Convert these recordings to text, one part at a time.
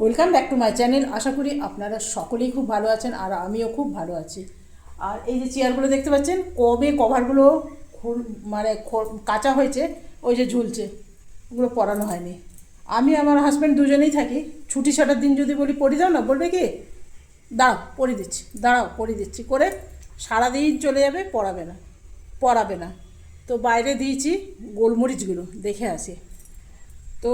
Welcome back to my channel আশা করি আপনারা সকলেই খুব ভালো আছেন আর আমিও খুব ভালো আছি। আর এই যে চেয়ারগুলো দেখতে পাচ্ছেন, কবে কভারগুলো মানে কাঁচা হয়েছে, ওই যে ঝুলছে, ওগুলো পরানো হয়নি। আমি আমার হাজব্যান্ড দুজনেই থাকি। ছুটি ছাটার দিন যদি বলি পরি দাও না, বলবে কি? দাঁড়াও পরি দিচ্ছি, দাঁড়াও পরি দিচ্ছি করে সারাদিন চলে যাবে পড়াবে না পড়াবে না। তো বাইরে দিয়েছি গোলমরিচগুলো, দেখে আসি। তো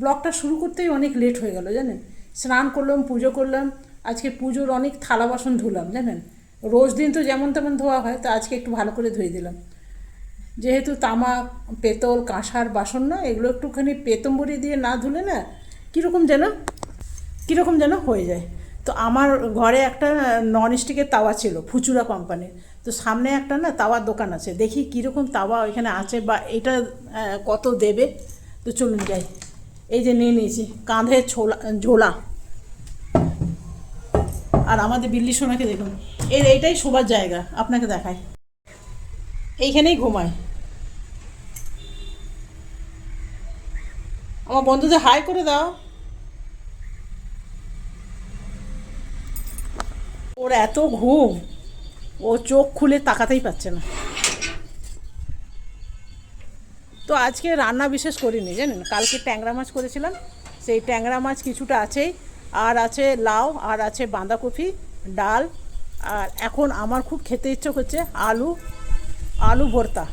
ব্লগটা শুরু করতেই অনেক লেট হয়ে গেল, জানেন? স্নান করলাম, পুজো করলাম, আজকে পুজোর অনেক থালা বাসন ধুলাম, জানেন? রোজ দিন তো যেমন তেমন ধোয়া হয়, তো আজকে একটু ভালো করে ধুয়ে দিলাম। যেহেতু তামা পেতল, কাঁসার বাসন না, এগুলো একটুখানি পেতম্বরি দিয়ে না ধুলে না, কীরকম যেন কীরকম যেন হয়ে যায়। তো আমার ঘরে একটা নন স্টিকের তাওয়া ছিল, ফুচুরা কোম্পানির তো সামনে একটা না তাওয়ার দোকান আছে, দেখি কীরকম তাওয়া ওইখানে আছে বা এটা কত দেবে? তো চলুন যাই। এই যে নিয়ে নিয়েছি কাঁধে ছোলা, ঝোলা। আর আমাদের বিল্লি সোনাকে দেখুন এর এইটাই শোবার জায়গা, আপনাকে দেখায় এইখানেই ঘুমায়। আমার বন্ধুদের হাই করে দাও। ওর এত ঘুম, ও চোখ খুলে তাকাতেই পাচ্ছে না। তো আজকে রান্না বিশেষ করিনি, জানেন? কালকে ট্যাংরা মাছ করেছিলাম, সেই ট্যাংরা মাছ কিছুটা আছেই। আর আছে লাউ, আর আছে বাঁধাকপি, ডাল, আর এখন আমার খুব খেতে ইচ্ছে করছে আলু আলু ভর্তা।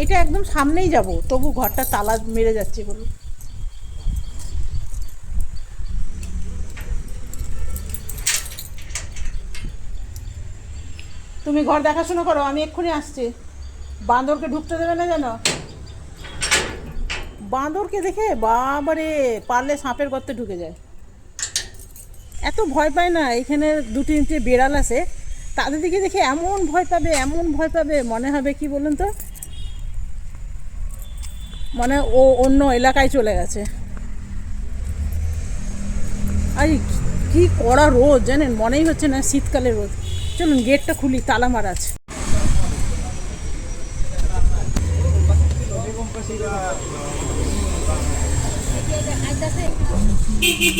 এইটা একদম সামনেই যাব, তবু ঘরটা তালা মেরে যাচ্ছে বলুন। তুমি ঘর দেখাশোনা করো, আমি এক্ষুনি আসছি। বাঁদরকে ঢুকতে দেবে না যেন? বাঁদরকে দেখে বাবারে, পারলে সাপের গর্তে ঢুকে যায়। এত ভয় পায় না, এখানে দু তিনটে বেড়াল আছে। তাদের দিকে দেখে এমন ভয় পাবে, এমন ভয় পাবে, মনে হবে কি বলুন তো? মানে ও অন্য এলাকায় চলে গেছে। আর কি কড়া রোদ জানেন? মনেই হচ্ছে না শীতকালের রোদ। চলুন, গেটটা খুলি, তালা মারা আছে।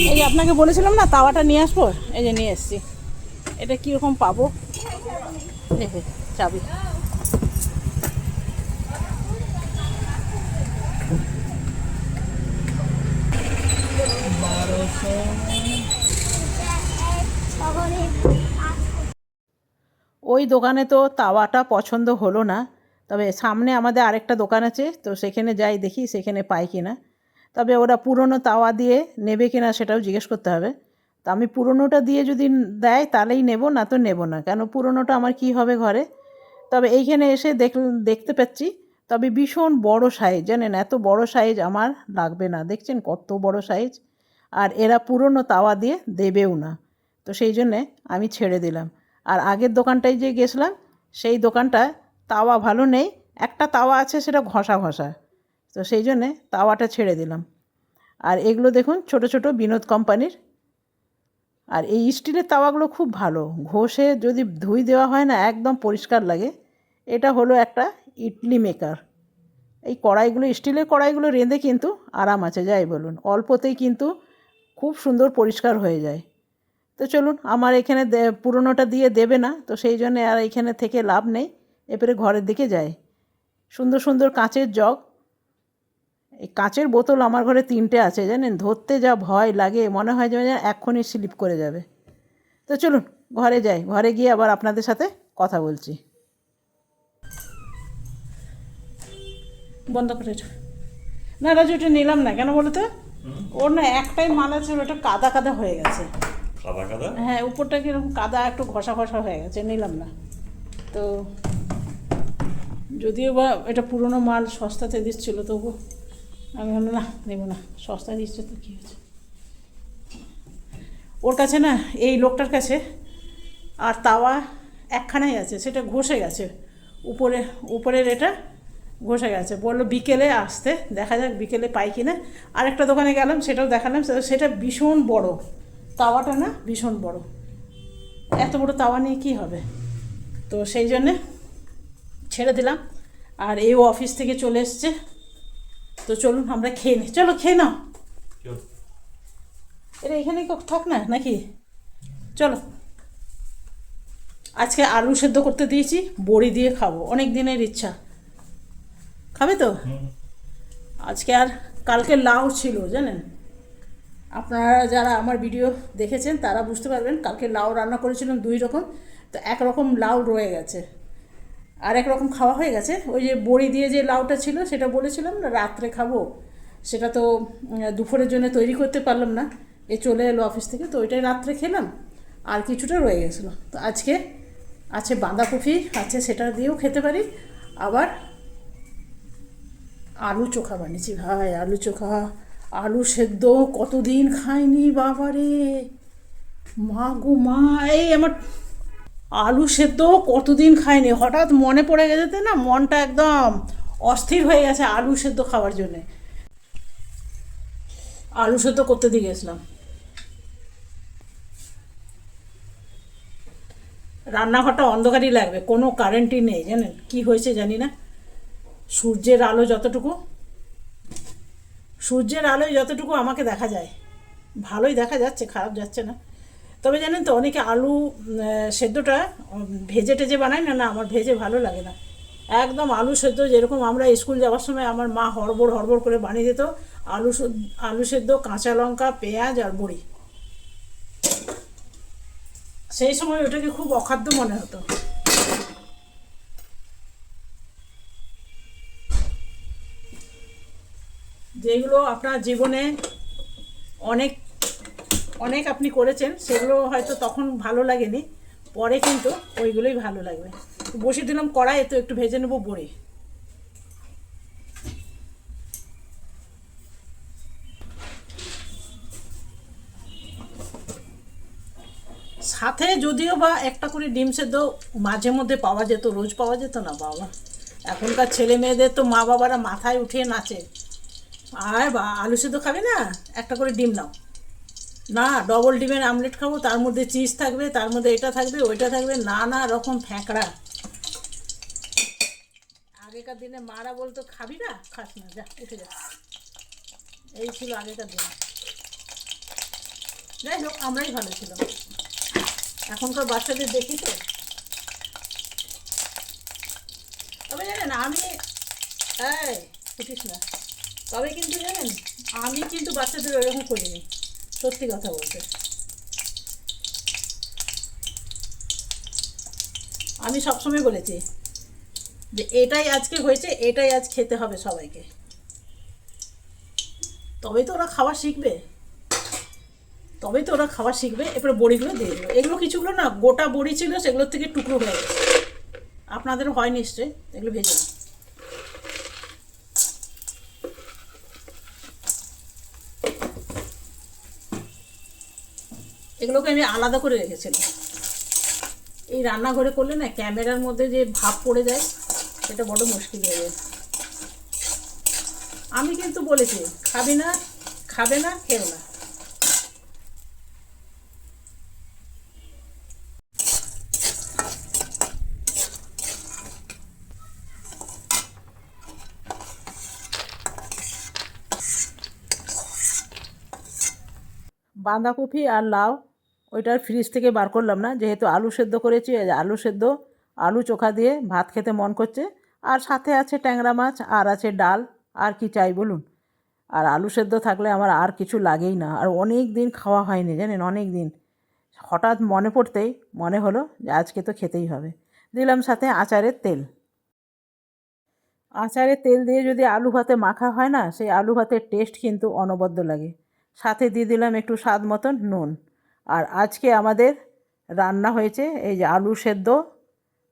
এই আপনাকে বলেছিলাম না, তাওয়াটা নিয়ে আসব? এই যে নিয়ে এসছি। এটা কীরকম পাবো? দেখে চাবি। ওই দোকানে তো তাওয়াটা পছন্দ হলো না, তবে সামনে আমাদের আরেকটা দোকান আছে, তো সেখানে যাই দেখি, সেখানে পাই কি না তবে ওরা পুরনো তাওয়া দিয়ে নেবে কি না সেটাও জিজ্ঞেস করতে হবে। তো আমি পুরনোটা দিয়ে যদি দেয় তাহলেই নেব, না তো নেব না। কেন পুরনোটা আমার কি হবে ঘরে? তবে এইখানে এসে দেখ, দেখতে পাচ্ছি, তবে ভীষণ বড় সাইজ জানেন? এত বড় সাইজ আমার লাগবে না। দেখছেন কত বড় সাইজ আর এরা পুরনো তাওয়া দিয়ে দেবেও না। তো সেই জন্যে আমি ছেড়ে দিলাম। আর আগের দোকানটায় যে গেছিলাম, সেই দোকানটা তাওয়া ভালো নেই। একটা তাওয়া আছে সেটা ঘষা ঘষা। তো সেই জন্যে তাওয়াটা ছেড়ে দিলাম। আর এগুলো দেখুন, ছোট ছোট বিনোদ কোম্পানির। আর এই স্টিলের তাওয়াগুলো খুব ভালো। ঘষে যদি ধুই দেওয়া হয় না, একদম পরিষ্কার লাগে। এটা হলো একটা ইডলি মেকার। এই কড়াইগুলো, স্টিলের কড়াইগুলো রেঁধে কিন্তু আরাম আছে, যাই বলুন। অল্পতেই কিন্তু খুব সুন্দর পরিষ্কার হয়ে যায়। তো চলুন, আমার এখানে পুরনোটা দিয়ে দেবে না, তো সেই জন্য আর এখানে থেকে লাভ নেই। এরপরে ঘরের দিকে যায় সুন্দর সুন্দর কাঁচের জগ এই কাঁচের বোতল আমার ঘরে তিনটে আছে জানেন? ধরতে যা ভয় লাগে মনে হয় যে এক্ষুনি স্লিপ করে যাবে। তো চলুন ঘরে যাই। ঘরে গিয়ে আবার আপনাদের সাথে কথা বলছি। বন্ধ করে না রাজু ওটা নিলাম না। কেন বলো তো ওর না একটাই মাল আছে ওটা কাদা কাদা হয়ে গেছে। কাদা কাদা? হ্যাঁ উপরটা কীরকম কাদা একটু ঘষা ঘষা হয়ে গেছে নিলাম না। তো যদিও বা এটা পুরনো মাল সস্তাতে দিচ্ছিল তবু আমি বললাম, না, নেব না, সস্তায় দিচ্ছে তো, কী হয়েছে? ওর কাছে না, এই লোকটার কাছে আর তাওয়া একখানাই আছে, সেটা ঘষে গেছে। উপরে, উপরের এটা ঘষে গেছে। বলল, বিকেলে আসতে, দেখা যাক বিকেলে পাই কিনা। আরেকটা দোকানে গেলাম, সেটাও দেখালাম, সেটা ভীষণ বড়। তাওয়াটা না ভীষণ বড়। এত বড় তাওয়া নিয়ে কী হবে? তো সেই জন্যে ছেড়ে দিলাম। আর এও অফিস থেকে চলে এসছে। তো চলুন আমরা খেয়ে নিই চলো খেয়ে নাও। এটা এখানে থাক না নাকি? চলো। আজকে আলু সেদ্ধ করতে দিয়েছি বড়ি দিয়ে খাব। অনেক দিনের ইচ্ছা। খাবে তো? আজকে আর কালকে লাউ ছিল জানেন? আপনারা যারা আমার ভিডিও দেখেছেন তারা বুঝতে পারবেন কালকে লাউ রান্না করেছিলাম দুই রকম তো এক রকম লাউ রয়ে গেছে। আর এক রকম খাওয়া হয়ে গেছে। ওই যে বড়ি দিয়ে যে লাউটা ছিল, সেটা বলেছিলাম না, রাত্রে খাব। সেটা তো দুপুরের জন্য তৈরি করতে পারলাম না। এ চলে এলো অফিস থেকে, তো ওইটাই রাত্রে খেলাম। আর কিছুটা রয়ে গেছিল। তো আজকে আছে বাঁধাকপি, আছে সেটা দিয়েও খেতে পারি। আবার আলু চোখা বানিয়েছি ভাই, আলু চোখা। আলু সেদ্ধ কতদিন খাইনি, বাবারে। মা গো মা, এই আমার আলু সেদ্ধ কতদিন খাইনি? হঠাৎ মনে পড়ে গেছে না, মনটা একদম অস্থির হয়ে গেছে আলু সেদ্ধ খাওয়ার জন্যে। আলু সেদ্ধ করতে দিয়ে গেছিলাম। রান্নাঘরটা অন্ধকারই লাগবে, কোনো কারেন্টই নেই, জানেন? কি হয়েছে জানি না। সূর্যের আলো যতটুকু, সূর্যের আলোয় যতটুকু আমাকে দেখা যায়। ভালোই দেখা যাচ্ছে, খারাপ যাচ্ছে না। তবে জানেন তো, অনেকে আলু সেদ্ধটা ভেজে টেজে বানায় না না, আমার ভেজে ভালো লাগে না। একদম আলু সেদ্ধ, যেরকম আমরা স্কুল যাওয়ার সময় আমার মা হড়বড় হড়বড় করে বানিয়ে দিত, আলু আলু সেদ্ধ, কাঁচা লঙ্কা, পেঁয়াজ আর বড়ি। সেই সময় ওটাকে খুব অখাদ্য মনে হতো। যেগুলো আপনার জীবনে অনেক অনেক আপনি করেছেন, সেগুলো হয়তো তখন ভালো লাগেনি, পরে কিন্তু ওইগুলোই ভালো লাগবে। বসিয়ে দিলাম কড়াই তো একটু ভেজে নেব বড়ি। সাথে যদিও বা একটা করে ডিম সেদ্ধ মাঝে মধ্যে পাওয়া যেত, রোজ পাওয়া যেত না, বাবা। এখনকার ছেলে মেয়েদের তো মা বাবারা মাথায় উঠিয়ে নাচে। আর বা আলু সেদ্ধ খাবে না? একটা করে ডিম নাও। না ডবল ডিমের আমলেট খাব, তার মধ্যে চিজ থাকবে, তার মধ্যে এটা থাকবে, ওইটা থাকবে, নানা রকম ফ্যাঁকড়া। আগেকার দিনে মারা বলতো, খাবি না? খাস না, যা, উঠে যা। এই ছিল আগেকার দিনে। যাই হোক, আমরাই ভালো ছিলাম। এখনকার বাচ্চাদের দেখি তো। তবে জানেন, আমি, এই, উঠিস না। তবে কিন্তু জানেন, আমি কিন্তু বাচ্চাদের ওরকম করিনি। সত্যি কথা বলতে। আমি সবসময় বলেছি যে এটাই আজকে হয়েছে, এটাই আজ খেতে হবে সবাইকে। তবেই তো ওরা খাওয়া শিখবে। তবেই তো ওরা খাওয়া শিখবে, এরপরে বড়িগুলো দিয়ে দেবো। এগুলো কিছুগুলো না, গোটা বড়ি ছিল, সেগুলোর থেকে টুকরো হয়ে গেছে। আপনাদের হয় নিশ্চয়ই, এগুলো ভেজে এগুলোকে আমি আলাদা করে রেখেছিলাম। এই রান্নাঘরে করলে না ক্যামেরার মধ্যে যে ভাব পড়ে যায়, সেটা বড় মুশকিল হয়ে যায়। আমি কিন্তু বলেছি, খাবি না, খাবে না, খেও না। বাঁধাকপি আর লাউ ওইটার ফ্রিজ থেকে বার করলাম না, যেহেতু আলু সেদ্ধ করেছি আলু সেদ্ধ, আলু চোখা দিয়ে ভাত খেতে মন করছে। আর সাথে আছে ট্যাংরা মাছ, আর আছে ডাল, আর কি চাই বলুন? আর আলু সেদ্ধ থাকলে আমার আর কিছু লাগেই না। আর অনেক দিন খাওয়া হয়নি, জানেন, অনেক দিন। হঠাৎ মনে পড়তেই মনে হলো যে আজকে তো খেতেই হবে। দিলাম সাথে আচারের তেল। আচারের তেল দিয়ে যদি আলু ভাতে মাখা হয় না, সেই আলু ভাতের টেস্ট কিন্তু অনবদ্য লাগে। সাথে দিয়ে দিলাম একটু স্বাদ মতন নুন। আর আজকে আমাদের রান্না হয়েছে এই যে আলু সেদ্ধ,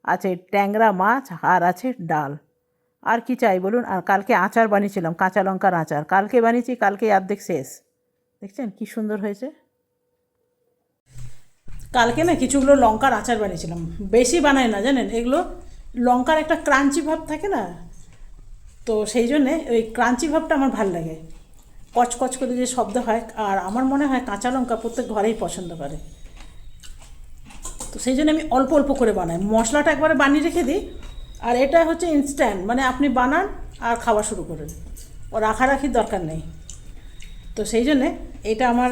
আছে ট্যাংরা মাছ আর আছে ডাল। আর কি চাই বলুন? আর কালকে আচার বানিয়েছিলাম, কাঁচা লঙ্কার আচার। কালকে বানিয়েছি কালকে অর্ধেক শেষ। দেখছেন কি সুন্দর হয়েছে? কালকে না কিছুগুলো লঙ্কার আচার বানিয়েছিলাম। বেশি বানাই না, জানেন? এগুলো লঙ্কার একটা ক্রাঞ্চি ভাব থাকে না? তো সেই জন্যে ওই ক্রাঞ্চি ভাবটা আমার ভালো লাগে। কচকচ করে যে শব্দ হয়, আর আমার মনে হয় কাঁচা লঙ্কা প্রত্যেক ঘরেই পছন্দ করে। তো সেই জন্য আমি অল্প অল্প করে বানাই। মশলাটা একবারে বানিয়ে রেখে দিই, আর এটা হচ্ছে ইনস্ট্যান্ট মানে আপনি বানান আর খাওয়া শুরু করেন। ও রাখারাখির দরকার নেই। তো সেই জন্যে এটা আমার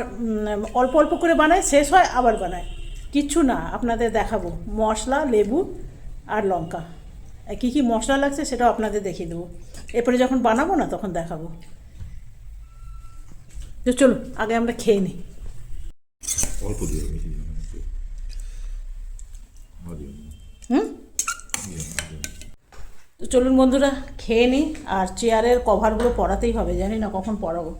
অল্প অল্প করে বানাই, শেষ হয় আবার বানাই। কিচ্ছু না, আপনাদের দেখাবো। মশলা, লেবু আর লঙ্কা। কী কী মশলা লাগছে সেটাও আপনাদের দেখিয়ে দেবো। এরপরে যখন বানাবো না, তখন দেখাবো। তো চলুন আগে আমরা খেয়ে নিই। অল্প দিয়ে। হুম। তো চলুন বন্ধুরা খেয়ে নিই আর চেয়ারের কভারগুলো পরাতেই হবে জানি না কখন পরাবো।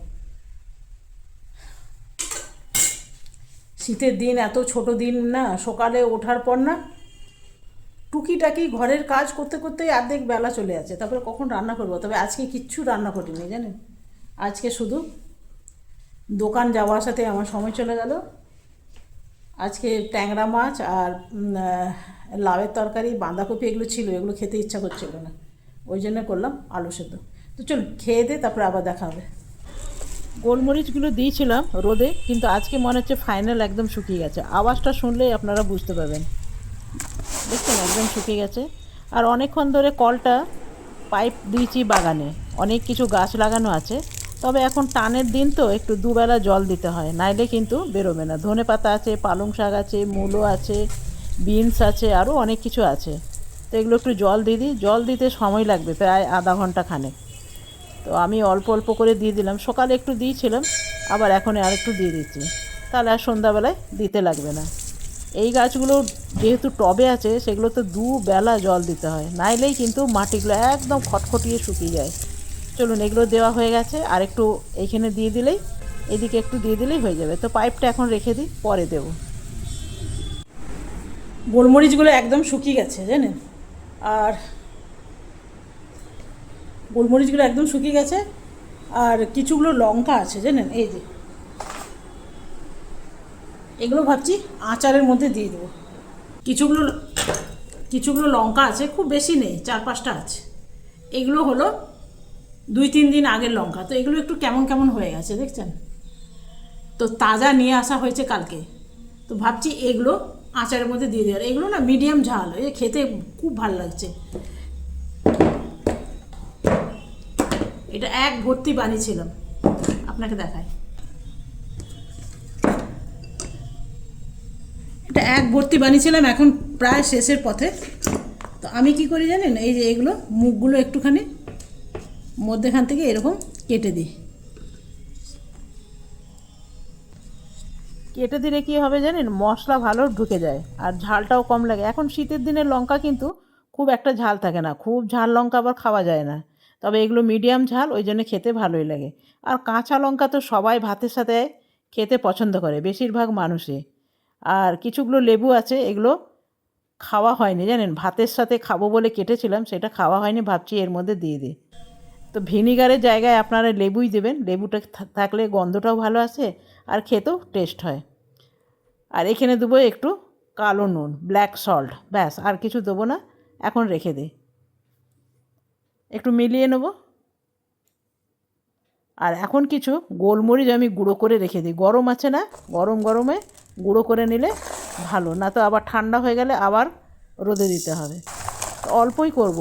শীতের দিন এত ছোট দিন না সকালে ওঠার পর না টুকিটাকি ঘরের কাজ করতে করতেই অর্ধেক বেলা চলে যাচ্ছে। তারপরে কখন রান্না করব? তবে আজকে কিচ্ছু রান্না করিনি জানেন? আজকে শুধু দোকান যাওয়ার সাথে আমার সময় চলে গেল। আজকে ট্যাংরা মাছ আর লাউয়ের তরকারি, বাঁধাকপি এগুলো ছিল, এগুলো খেতে ইচ্ছা করছিল না। ওই জন্য করলাম আলু সেদ্ধ। তো চল, খেয়ে দে, তারপরে আবার দেখা হবে। গোলমরিচগুলো দিয়েছিলাম রোদে, কিন্তু আজকে মনে হচ্ছে ফাইনাল একদম শুকিয়ে গেছে। আওয়াজটা শুনলেই আপনারা বুঝতে পারবেন। দেখছেন একদম শুকিয়ে গেছে। আর অনেকক্ষণ ধরে কলটা পাইপ দিয়েছি বাগানে। অনেক কিছু গাছ লাগানো আছে। তবে এখন টানের দিন তো একটু দুবেলা জল দিতে হয়, নাইলে কিন্তু বেরোবে না। ধনে পাতা আছে, পালং শাক আছে, মূলো আছে, বিনস আছে আরও অনেক কিছু আছে। তো এগুলো একটু জল দিয়ে দিই। জল দিতে সময় লাগবে প্রায় আধা ঘণ্টা খানেক। তো আমি অল্প অল্প করে দিয়ে দিলাম। সকালে একটু দিয়েছিলাম, আবার এখন আর একটু দিয়ে দিচ্ছি। তাহলে আর সন্ধ্যাবেলায় দিতে লাগবে না। এই গাছগুলো যেহেতু টবে আছে সেগুলো তো দুবেলা জল দিতে হয়, নাইলেই কিন্তু মাটিগুলো একদম খটখটিয়ে শুকিয়ে যায়। চলুন, এগুলো দেওয়া হয়ে গেছে। আর একটু এইখানে দিয়ে দিলেই, এদিকে একটু দিয়ে দিলেই হয়ে যাবে। তো পাইপটা এখন রেখে দিই, পরে দেবো। গোলমরিচগুলো একদম শুকিয়ে গেছে, জানেন? আর গোলমরিচগুলো একদম শুকিয়ে গেছে। আর কিছুগুলো লঙ্কা আছে, জানেন? এই যে। এগুলো ভাবছি আচারের মধ্যে দিয়ে দেবো। কিছুগুলো কিছুগুলো লঙ্কা আছে, খুব বেশি নেই, চার পাঁচটা আছে। এগুলো হলো দুই তিন দিন আগের লঙ্কা। তো এগুলো একটু কেমন কেমন হয়ে গেছে দেখছেন? তো তাজা নিয়ে আসা হয়েছে কালকে। তো ভাবছি এগুলো আচারের মধ্যে দিয়ে দেওয়ার। এগুলো না মিডিয়াম ঝাল, এ খেতে খুব ভালো লাগছে। এটা এক ভর্তি বানিয়েছিলাম। আপনাকে দেখায় এটা এক ভর্তি বানিয়েছিলাম এখন প্রায় শেষের পথে। তো আমি কি করি জানেন? এই যে এগুলো, মুখগুলো একটুখানি মধ্যেখান থেকে এরকম কেটে দিই। কেটে দিলে কী হবে জানেন? মশলা ভালো ঢুকে যায় আর ঝালটাও কম লাগে। এখন শীতের দিনের লঙ্কা কিন্তু খুব একটা ঝাল থাকে না। খুব ঝাল লঙ্কা আবার খাওয়া যায় না। তবে এগুলো মিডিয়াম ঝাল, ওই জন্য খেতে ভালোই লাগে। আর কাঁচা লঙ্কা তো সবাই ভাতের সাথে খেতে পছন্দ করে, বেশিরভাগ মানুষে আর কিছুগুলো লেবু আছে, এগুলো খাওয়া হয়নি জানেন? ভাতের সাথে খাব বলে কেটেছিলাম, সেটা খাওয়া হয়নি, ভাবছি এর মধ্যে দিয়ে দিই। তো ভিনিগারের জায়গায় আপনারা লেবুই দেবেন। লেবুটা থাকলে গন্ধটাও ভালো আসে আর খেতেও টেস্ট হয়। আর এখানে দেবো একটু কালো নুন, ব্ল্যাক সল্ট, ব্যাস, আর কিছু দেবো না, এখন রেখে দিই। একটু মিলিয়ে নেব। আর এখন কিছু গোলমরিচ আমি গুঁড়ো করে রেখে দিই। গরম আছে না, গরম গরমে গুঁড়ো করে নিলে ভালো। না তো আবার ঠান্ডা হয়ে গেলে আবার রোদে দিতে হবে। অল্পই করব।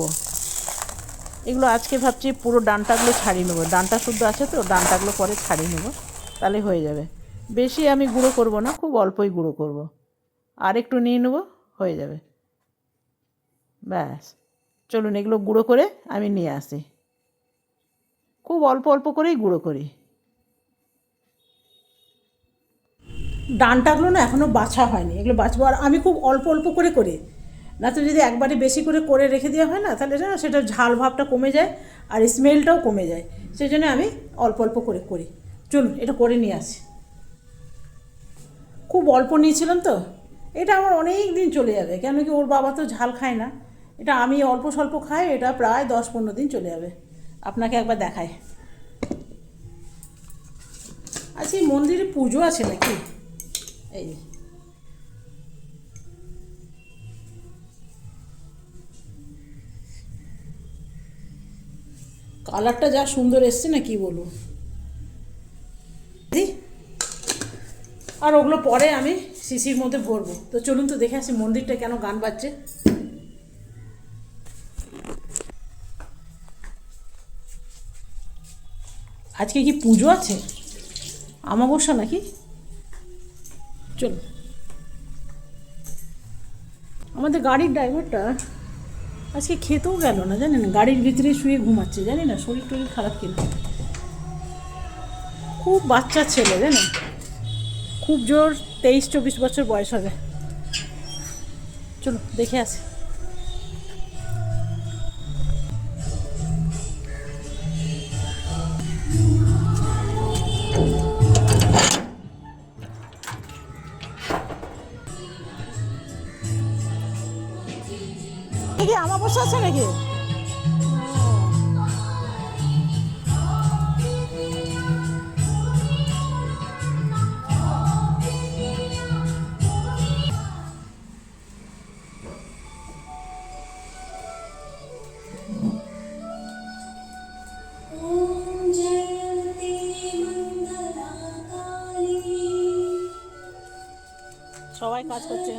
এগুলো আজকে ভাবছি পুরো ডানটাগুলো ছাড়িয়ে নেব। ডানটা শুদ্ধ আছে তো, ডানটাগুলো পরে ছাড়িয়ে নেব। তাহলে হয়ে যাবে। বেশি আমি গুঁড়ো করব না, খুব অল্পই গুঁড়ো করব। আর একটু নিয়ে নেব, হয়ে যাবে। ব্যাস। চলুন এগুলো গুঁড়ো করে আমি নিয়ে আসি। খুব অল্প অল্প করেই গুঁড়ো করি। ডানটাগুলো না এখনও বাছা হয়নি। এগুলো বাছবো আর আমি খুব অল্প অল্প করে করি। না তো যদি একবারে বেশি করে করে রেখে দেওয়া হয় না, তাহলে না সেটা ঝাল ভাবটা কমে যায় আর স্মেলটাও কমে যায়। সেই জন্য আমি অল্প অল্প করে করি। চলুন, এটা করে নিয়ে আসি। খুব অল্প নিয়েছিলাম তো। এটা আমার অনেক দিন চলে যাবে, কেন কি ওর বাবা তো ঝাল খায় না। এটা আমি অল্প স্বল্প খাই, এটা প্রায় দশ পনেরো দিন চলে যাবে। আপনাকে একবার দেখায় আচ্ছা এই মন্দিরে পুজো আছে নাকি? এই কালারটা যা সুন্দর এসছে না কি বলব। আর ওগুলো পরে আমি শিশির মধ্যে ভরবো। তো চলুন তো দেখে আসি মন্দিরটা কেন গান বাজছে। আজকে কি পুজো আছে? আমাবস্যা নাকি? চলো আমাদের গাড়ির ড্রাইভারটা আজকে খেতেও গেল না, জানেন? গাড়ির ভিতরে শুয়ে ঘুমাচ্ছে জানি না শরীর টরীর খারাপ কিনা? খুব বাচ্চা ছেলে, জানেন? খুব জোর তেইশ, চব্বিশ বছর বয়স হবে। চলো দেখে আসি। আমাবস্যা আছে নাকি? সবাই কাজ করছে।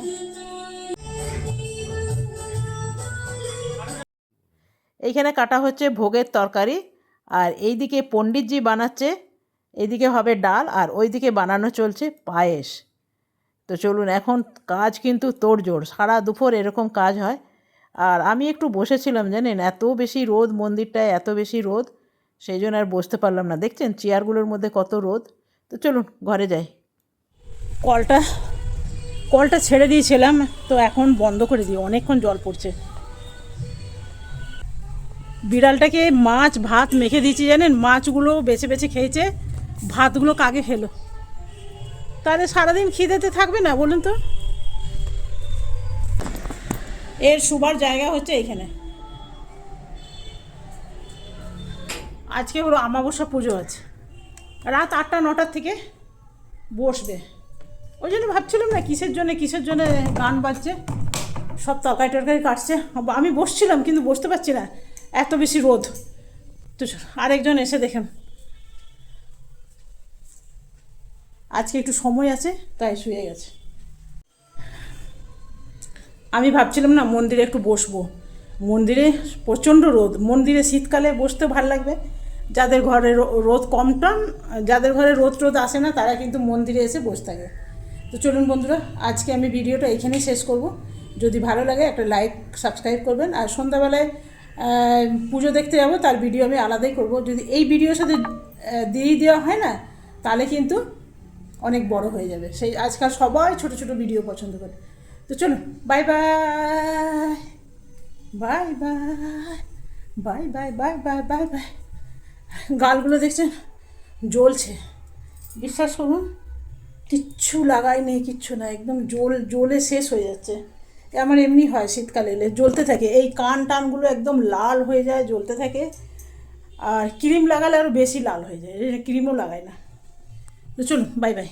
এইখানে কাটা হচ্ছে ভোগের তরকারি, আর এইদিকে পণ্ডিতজি বানাচ্ছে, এইদিকে হবে ডাল, আর ওইদিকে বানানো চলছে পায়েস। তো চলুন, এখন কাজ কিন্তু তোড়জোড়, সারা দুপুর এরকম কাজ হয়। আর আমি একটু বসেছিলাম, জানেন, এত বেশি রোদ, মন্দিরটায় এত বেশি রোদ, সেই জন্য আর বসতে পারলাম না। দেখছেন, চেয়ারগুলোর মধ্যে কত রোদ। তো চলুন, ঘরে যাই। কলটা কলটা ছেড়ে দিয়েছিলাম, তো এখন বন্ধ করে দিই, অনেকক্ষণ জল পড়ছে। বিড়ালটাকে মাছ, ভাত মেখে দিয়েছি জানেন? মাছগুলো বেছে বেছে খেয়েছে, ভাতগুলো কাকে খেলো? তাহলে সারাদিন খিদেতে থাকবে না, বলুন তো? এর শুবার জায়গা হচ্ছে এইখানে আজকে হলো আমাবস্যা পুজো আছে। রাত আটটা, নটার থেকে বসবে। ওই জন্য ভাবছিলাম না, কিসের জন্য কিসের জন্য গান বাজছে? সব তরকারি টরকারি কাটছে। আমি বসছিলাম, কিন্তু বসতে পারছি না। এত বেশি রোদ। তো আরেকজন এসে দেখেন আজকে একটু সময় আছে, তাই শুয়ে গেছে। আমি ভাবছিলাম না মন্দিরে একটু বসবো। মন্দিরে প্রচণ্ড রোদ। মন্দিরে শীতকালে বসতে ভালো লাগবে। যাদের ঘরে রোদ কম টন যাদের ঘরে রোদ টোদ আসে না, তারা কিন্তু মন্দিরে এসে বসে থাকে। তো চলুন বন্ধুরা, আজকে আমি ভিডিওটা এখানেই শেষ করব। যদি ভালো লাগে একটা লাইক, সাবস্ক্রাইব করবেন। আর সন্ধ্যাবেলায় পুজো দেখতে যাব তার ভিডিও আমি আলাদাই করব। যদি এই ভিডিওর সাথে আহ, দিয়ে দেওয়া হয় না তাহলে কিন্তু অনেক বড় হয়ে যাবে। সেই আজকাল সবাই ছোট ছোট ভিডিও পছন্দ করে। তো চলুন bye bye bye bye bye bye bye bye bye bye গালগুলো দেখছেন? জ্বলছে। বিশ্বাস করুন কিচ্ছু লাগাই নেই কিচ্ছু না একদম জল জ্বলে শেষ হয়ে যাচ্ছে। আমার এমনি হয় শীতকালে এলে জ্বলতে থাকে। এই কান টানগুলো একদম লাল হয়ে যায়, জ্বলতে থাকে। আর ক্রিম লাগালে আরও বেশি লাল হয়ে যায়। ক্রিমও লাগায় না। চলুন বাই বাই